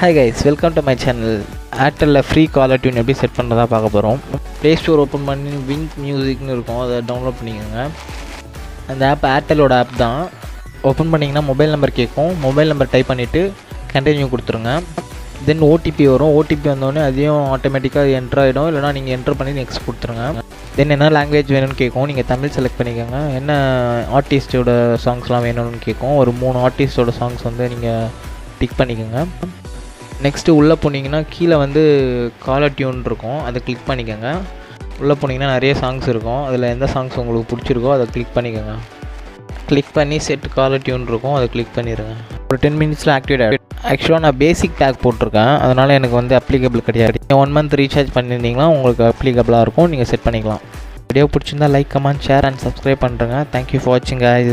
Hi guys welcome to my channel ஏர்டெல்லில் free caller tune எப்படி set பண்ணுறதா பார்க்க போகிறோம் ப்ளே ஸ்டோர் ஓப்பன் பண்ணி விங்க் மியூசிக்னு இருக்கும் அதை டவுன்லோட் பண்ணிக்கோங்க. அந்த ஆப் ஏர்டெல்லோட ஆப் தான். ஓப்பன் பண்ணிங்கன்னா மொபைல் நம்பர் கேட்கும். மொபைல் நம்பர் டைப் பண்ணிவிட்டு கண்டினியூ கொடுத்துருங்க. தென் ஓடிபி வரும். ஓடிபி வந்தோடனே அதையும் ஆட்டோமேட்டிக்காக என்ட்ரு ஆகிடும் இல்லைனா நீங்கள் என்ட்ரு பண்ணி நெக்ஸ்ட் கொடுத்துருங்க. தென் என்ன லாங்குவேஜ் வேணும்னு கேட்கும். நீங்கள் தமிழ் செலக்ட் பண்ணிக்கோங்க. என்ன ஆர்டிஸ்ட்டோட சாங்ஸ்லாம் வேணும்னு கேட்கும். ஒரு மூணு ஆர்டிஸ்டோட சாங்ஸ் வந்து நீங்கள் டிக் பண்ணிக்கோங்க. நெக்ஸ்ட்டு உள்ளே போனீங்கன்னா கீழே வந்து காலர் டியூன் இருக்கும். அதை கிளிக் பண்ணிக்கோங்க. உள்ளே போனீங்கன்னா நிறைய சாங்ஸ் இருக்கும். அதில் எந்த சாங்ஸ் உங்களுக்கு பிடிச்சிருக்கோ அதை கிளிக் பண்ணிக்கோங்க. கிளிக் பண்ணி செட் காலர் டியூன் இருக்கும். அதை கிளிக் பண்ணிடுங்க ஒரு டென் மினிட்ஸில் ஆக்டிவேட் ஆகிடும் ஆக்சுவலாக நான் பேசிக் பேக் போட்டிருக்கேன். அதனால் எனக்கு வந்து அப்ளிகபிள் கிடையாது. நீங்கள் ஒன் மந்த் ரீசார்ஜ் பண்ணியிருந்தீங்கன்னா உங்களுக்கு அப்ளிகபிளாக இருக்கும். நீங்கள் செட் பண்ணிக்கலாம். வீடியோ பிடிச்சிருந்தா like comment share and subscribe பண்ணுறேங்க தேங்க்யூ ஃபார் வாட்சிங் guys.